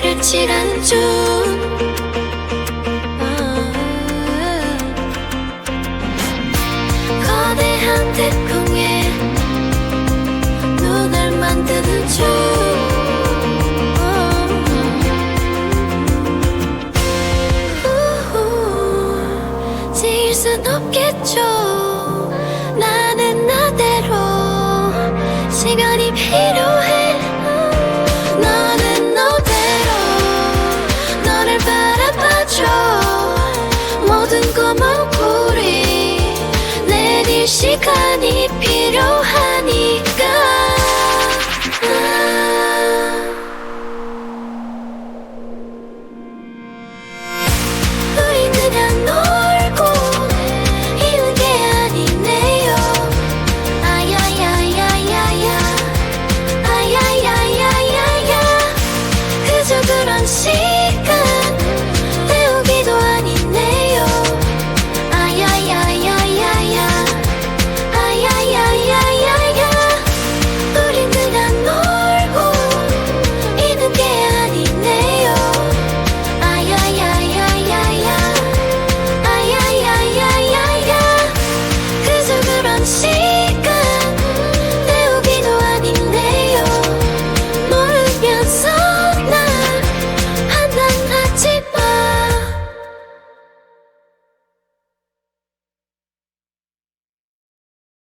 나를 칠한 줄 거대한 태풍에 눈을 만드는 줄 순 없겠죠. 나는 나대로 시간이 필요해. 시간이 필요하니